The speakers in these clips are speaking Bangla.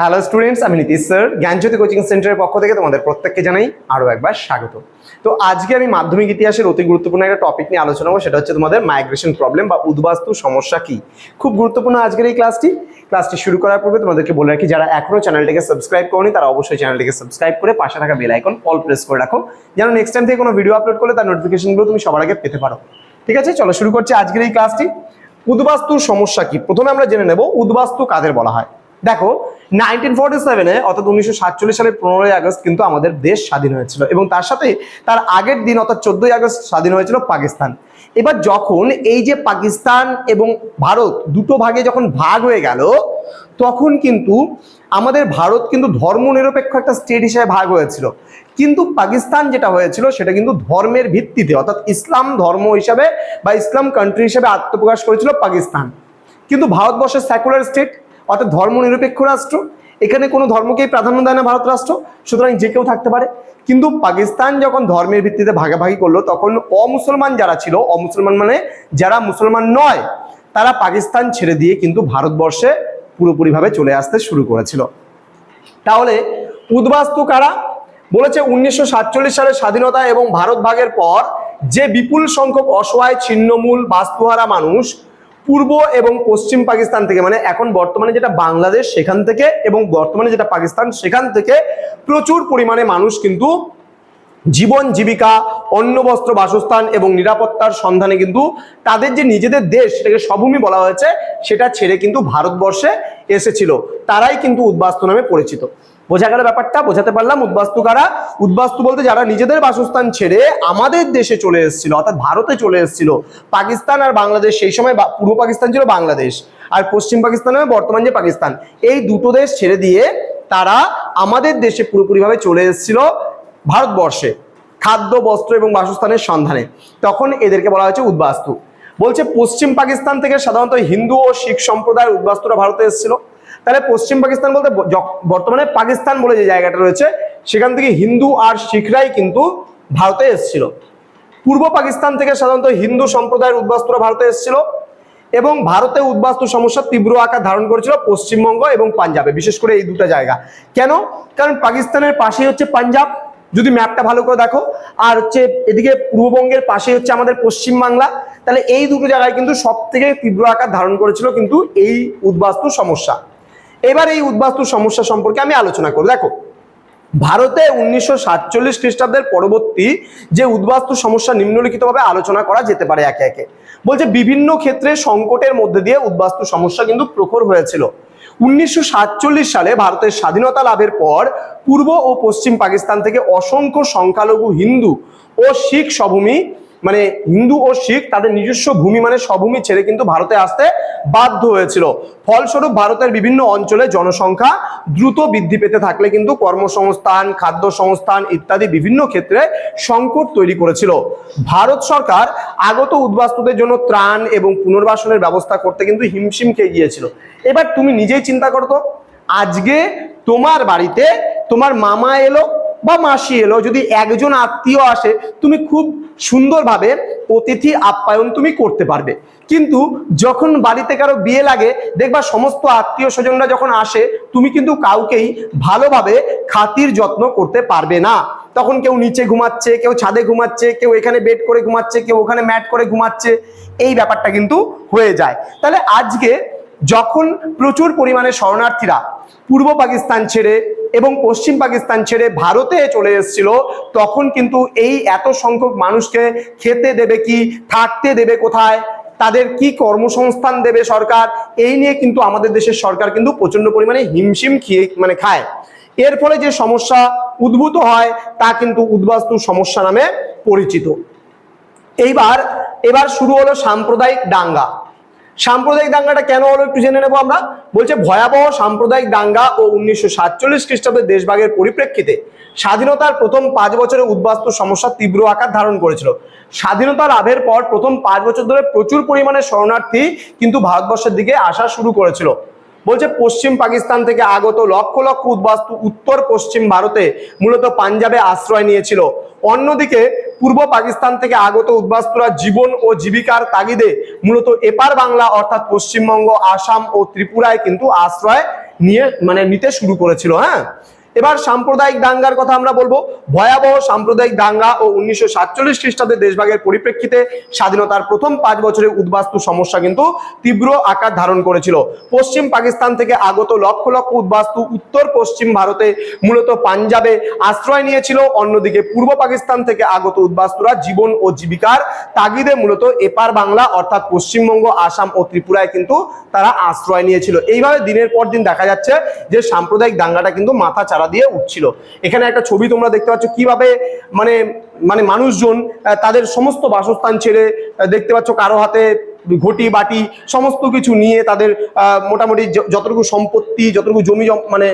হ্যালো স্টুডেন্টস আমি নীতিশ স্যার জ্ঞানজ্যোতি কোচিং সেন্টারের পক্ষ থেকে তোমাদের প্রত্যেককে জানাই আরও একবার স্বাগত। তো আজকে আমি মাধ্যমিক ইতিহাসের অতি গুরুত্বপূর্ণ একটা টপিক নিয়ে আলোচনা করব। সেটা হচ্ছে তোমাদের মাইগ্রেশন প্রবলেম বা উদ্বাস্তু সমস্যা কি। খুব গুরুত্বপূর্ণ আজকের এই ক্লাসটি ক্লাসটি শুরু করার পূর্বে তোমাদেরকে বলে রাখি, যারা এখনও চ্যানেলটিকে সাবস্ক্রাইব করনি, তারা অবশ্যই চ্যানেলটিকে সাবস্ক্রাইব করে পাশে থাকা বেল আইকন অল প্রেস করে রাখো। যেন নেক্সট টাইম থেকে কোনো ভিডিও আপলোড করলে তার নোটিফিকেশনগুলো তুমি সবার আগে পেতে পারো। ঠিক আছে? চলো শুরু করছি আজকের এই ক্লাসটি উদ্বাস্তুর সমস্যা কি? প্রথমে আমরা জেনে নেব, উদ্বাস্তু কাদের বলা হয়? দেখো নাইনটিন ফর্টি সেভেনে, অর্থাৎ উনিশশো সাতচল্লিশ সালের পনেরোই আগস্ট কিন্তু আমাদের দেশ স্বাধীন হয়েছিল এবং তার সাথে তার আগের দিন, অর্থাৎ চোদ্দই আগস্ট, স্বাধীন হয়েছিল পাকিস্তান। এবার যখন এই যে পাকিস্তান এবং ভারত দুটো ভাগে যখন ভাগ হয়ে গেল, তখন কিন্তু আমাদের ভারত কিন্তু ধর্মনিরপেক্ষ একটা স্টেট হিসেবে ভাগ হয়েছিল। কিন্তু পাকিস্তান যেটা হয়েছিল, সেটা কিন্তু ধর্মের ভিত্তিতে, অর্থাৎ ইসলাম ধর্ম হিসাবে বা ইসলাম কান্ট্রি হিসেবে আত্মপ্রকাশ করেছিল পাকিস্তান। কিন্তু ভারতবর্ষের সেকুলার স্টেট অর্থাৎ ধর্মনিরপেক্ষ রাষ্ট্র। এখানে কোনো ধর্মকেই প্রাধান্য দেয় না ভারত রাষ্ট্র, সুতরাং যে কেউ থাকতে পারে। কিন্তু পাকিস্তান যখন ধর্মের ভিত্তিতে ভাগাভাগি করল, তখন অমুসলমান যারা ছিল, অমুসলমান মানে যারা মুসলমান নয়, তারা পাকিস্তান ছেড়ে দিয়ে কিন্তু ভারতবর্ষে পুরোপুরিভাবে চলে আসতে শুরু করেছিল। তাহলে উদ্বাস্তু কারা? বলেছে উনিশশো সাতচল্লিশ সালের স্বাধীনতা এবং ভারত ভাগের পর যে বিপুল সংখ্যক অসহায়, ছিন্নমূল, বাস্তুহারা মানুষ পূর্ব এবং পশ্চিম পাকিস্তান থেকে মানে এখন বর্তমানে যেটা বাংলাদেশ সেখান থেকে এবং বর্তমানে যেটা পাকিস্তান সেখান থেকে প্রচুর পরিমাণে মানুষ কিন্তু জীবন, জীবিকা অন্ন বস্ত্র বাসস্থান এবং নিরাপত্তার সন্ধানে কিন্তু তাদের যে নিজেদের দেশ, সেটাকে স্বভূমি বলা হয়েছে, সেটা ছেড়ে কিন্তু ভারতবর্ষে এসেছিল। তারাই কিন্তু উদ্বাস্তু নামে পরিচিত। বোঝা গেল ব্যাপারটা? বোঝাতে পারলাম উদ্বাস্তু কারা উদ্বাস্তু বলতে যারা নিজেদের বাসস্থান ছেড়ে আমাদের দেশে চলে এসেছিল, অর্থাৎ ভারতে চলে এসেছিল, পাকিস্তান আর বাংলাদেশ, সেই সময় পূর্ব পাকিস্তান ছিল বাংলাদেশ আর পশ্চিম পাকিস্তান নামে বর্তমান যে পাকিস্তান। এই দুটো দেশ ছেড়ে দিয়ে তারা আমাদের দেশে পুরোপুরিভাবে চলে এসেছিল ভারতবর্ষে, খাদ্য, বস্ত্র এবং বাসস্থানের সন্ধানে। তখন এদেরকে বলা হয়েছে উদ্বাস্তু। বলছে পশ্চিম পাকিস্তান থেকে সাধারণত হিন্দু ও শিখ সম্প্রদায়ের উদ্বাস্তুরা ভারতে এসেছিল। তাহলে পশ্চিম পাকিস্তান বলতে বর্তমানে পাকিস্তান বলে যে জায়গাটা রয়েছে, সেখান থেকে হিন্দু আর শিখরাই কিন্তু ভারতে এসেছিল। পূর্ব পাকিস্তান থেকে সাধারণত হিন্দু সম্প্রদায়ের উদ্বাস্তুরা ভারতে এসেছিল এবং ভারতে উদ্বাস্তু সমস্যা তীব্র আকার ধারণ করেছিল পশ্চিমবঙ্গ এবং পাঞ্জাবে, বিশেষ করে এই দুটো জায়গা। কেন? কারণ পাকিস্তানের পাশেই হচ্ছে পাঞ্জাব, যদি ম্যাপটা ভালো করে দেখো, আর হচ্ছে এদিকে পূর্ববঙ্গের পাশে হচ্ছে আমাদের পশ্চিম বাংলা, তাহলে এই দুটো জায়গায় কিন্তু সব থেকে তীব্র আকার ধারণ করেছিল কিন্তু এই উদ্বাস্তু সমস্যা। এবার এই উদ্বাস্তু সমস্যা সম্পর্কে আমি আলোচনা করব। দেখো, ভারতে উনিশশো সাতচল্লিশ খ্রিস্টাব্দের পরবর্তী যে উদ্বাস্তু সমস্যা নিম্নলিখিতভাবে আলোচনা করা যেতে পারে একে একে, বলছে বিভিন্ন ক্ষেত্রে সংকটের মধ্যে দিয়ে উদ্বাস্তু সমস্যা কিন্তু প্রখর হয়েছিল। উনিশশো সাতচল্লিশ সালে ভারতের স্বাধীনতা লাভের পর পূর্ব ও পশ্চিম পাকিস্তান থেকে অসংখ্য সংখ্যালঘু হিন্দু ও শিখ সভূমি মানে হিন্দু ও শিখ তাদের নিজস্ব ভূমি মানে স্বভূমি ছেড়ে কিন্তু ভারতে আসতে বাধ্য হয়েছিল। ফলস্বরূপ ভারতের বিভিন্ন অঞ্চলে জনসংখ্যা দ্রুত বৃদ্ধি পেতে থাকলে কিন্তু কর্মসংস্থান খাদ্য সংস্থান ইত্যাদি বিভিন্ন ক্ষেত্রে সংকট তৈরি করেছিল। ভারত সরকার আগত উদ্বাস্তুদের জন্য ত্রাণ এবং পুনর্বাসনের ব্যবস্থা করতে কিন্তু হিমশিম খেয়ে গিয়েছিল। এবার তুমি নিজেই চিন্তা করো তো, আজকে তোমার বাড়িতে তোমার মামা এলো বা মাসি এলো, যদি একজন আত্মীয় আসে, তুমি খুব সুন্দরভাবে অতিথি আপ্যায়ন তুমি করতে পারবে। কিন্তু যখন বাড়িতে কারও বিয়ে লাগে, দেখবা সমস্ত আত্মীয় স্বজনরা যখন আসে, তুমি কিন্তু কাউকেই ভালোভাবে খাতির যত্ন করতে পারবে না। তখন কেউ নিচে ঘুমাচ্ছে, কেউ ছাদে ঘুমাচ্ছে, কেউ এখানে বেড করে ঘুমাচ্ছে, কেউ ওখানে ম্যাট করে ঘুমাচ্ছে, এই ব্যাপারটা কিন্তু হয়ে যায়। তাহলে আজকে যখন প্রচুর পরিমাণে শরণার্থীরা পূর্ব পাকিস্তান ছেড়ে এবং পশ্চিম পাকিস্তান ছেড়ে ভারতে চলে এসেছিল, তখন কিন্তু এই এত সংখ্যক মানুষকে খেতে দেবে কি, থাকতে দেবে কোথায়, তাদের কি কর্মসংস্থান দেবে সরকার, এই নিয়ে কিন্তু আমাদের দেশের সরকার কিন্তু প্রচণ্ড পরিমাণে হিমশিম খেয়ে মানে খায়। এর ফলে যে সমস্যা উদ্ভূত হয়, তা কিন্তু উদ্বাস্তু সমস্যা নামে পরিচিত। এইবার, এবার শুরু হলো সাম্প্রদায়িক দাঙ্গা। সাম্প্রদায়িক দাঙ্গাটা কেন হলো একটু জেনে নেব আমরা? বলছে ভয়াবহ সাম্প্রদায়িক দাঙ্গা ও উনিশশো সাতচল্লিশ খ্রিস্টাব্দের দেশভাগের পরিপ্রেক্ষিতে স্বাধীনতার প্রথম পাঁচ বছরে উদ্বাস্তু সমস্যা তীব্র আকার ধারণ করেছিল। স্বাধীনতা লাভের পর প্রথম পাঁচ বছর ধরে প্রচুর পরিমাণে শরণার্থী কিন্তু ভারতবর্ষের দিকে আসা শুরু করেছিল। বলছে পশ্চিম পাকিস্তান থেকে আগত লক্ষ লক্ষ উদ্বাস্তু উত্তর পশ্চিম ভারতে মূলত পাঞ্জাবে আশ্রয় নিয়েছিল। অন্যদিকে পূর্ব পাকিস্তান থেকে আগত উদ্বাস্তুরা জীবন ও জীবিকার তাগিদে মূলত এপার বাংলা অর্থাৎ পশ্চিমবঙ্গ, আসাম ও ত্রিপুরায় কিন্তু আশ্রয় নিয়ে মানে নিতে শুরু করেছিল হ্যাঁ? এবার সাম্প্রদায়িক দাঙ্গার কথা আমরা বলব। ভয়াবহ সাম্প্রদায়িক দাঙ্গা ও উনিশশো সাতচল্লিশ খ্রিস্টাব্দে দেশভাগের পরিপ্রেক্ষিতে স্বাধীনতার প্রথম পাঁচ বছরে উদ্বাস্তু সমস্যা কিন্তু তীব্র আকার ধারণ করেছিল। পশ্চিম পাকিস্তান থেকে আগত লক্ষ লক্ষ উদ্বাস্তু উত্তর পশ্চিম ভারতে মূলত পাঞ্জাবে আশ্রয় নিয়েছিল। অন্যদিকে পূর্ব পাকিস্তান থেকে আগত উদ্বাস্তুরা জীবন ও জীবিকার তাগিদে মূলত এপার বাংলা অর্থাৎ পশ্চিমবঙ্গ, আসাম ও ত্রিপুরায় কিন্তু তারা আশ্রয় নিয়েছিল। এইভাবে দিনের পর দিন দেখা যাচ্ছে যে সাম্প্রদায়িক দাঙ্গাটা কিন্তু মাথা চারা দিয়ে উঠছিল। এখানে একটা ছবি তোমরা দেখতে পাচ্ছ, কীভাবে মানে মানে মানুষজন তাদের সমস্ত বাসস্থান ছেড়ে দেখতে পাচ্ছ কারও হাতে ঘটি, বাটি, সমস্ত কিছু নিয়ে তাদের মোটামুটি যতটুকু সম্পত্তি, যতটুকু জমি মানে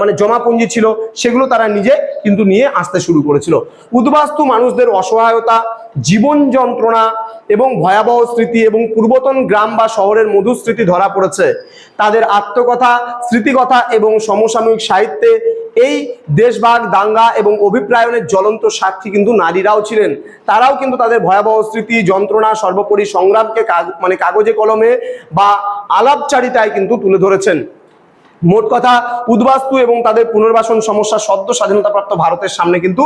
মানে জমাপুঞ্জি ছিল, সেগুলো তারা নিজে কিন্তু নিয়ে আসতে শুরু করেছিল। উদ্বাস্তু মানুষদের অসহায়তা, জীবন যন্ত্রণা এবং ভয়াবহ স্মৃতি এবং পূর্বতন গ্রাম বা শহরের মধুর স্মৃতি ধরা পড়েছে। তাদের আত্মকথা, স্মৃতিকথা এবং সমসাময়িক সাহিত্যে এই দেশভাগ, দাঙ্গা এবং অভিপ্রায়নের জ্বলন্ত সাক্ষী কিন্তু নারীরাও ছিলেন। তারাও কিন্তু তাদের ভয়াবহ স্মৃতি, যন্ত্রণা, সর্বোপরি সংগ্রামকে মানে কাগজে কলমে বা আলাপচারিতায় কিন্তু তুলে ধরেছেন। মোট কথা উদ্বাস্তু এবং তাদের পুনর্বাসন সমস্যা সদ্য স্বাধীনতাপ্রাপ্ত ভারতের সামনে কিন্তু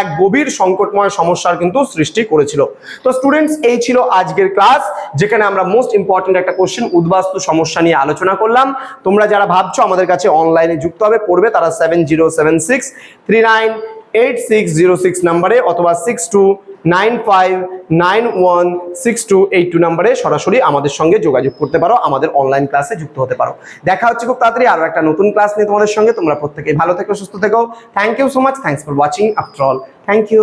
এক গভীর সংকটময় সমস্যার কিন্তু সৃষ্টি করেছিল। তো স্টুডেন্টস এই ছিল আজকের ক্লাস যেখানে আমরা মোস্ট ইম্পর্টেন্ট একটা কোশ্চেন উদ্বাস্তু সমস্যা নিয়ে আলোচনা করলাম। তোমরা যারা ভাবছ আমাদের কাছে অনলাইনে যুক্ত হবে, পড়বে, তারা seven zero seven six three nine eight six zero six নাম্বারে অথবা six two nine five nine one six two eight two নাম্বারে সরাসরি আমাদের সঙ্গে যোগাযোগ করতে পারো, আমাদের অনলাইন ক্লাসে যুক্ত হতে পারো। দেখা হচ্ছে খুব তাড়াতাড়ি আরও একটা নতুন ক্লাস নিয়ে তোমাদের সঙ্গে। তোমরা প্রত্যেকে ভালো থেকো, সুস্থ থেকো। Thank you so much thanks for watching after all thank you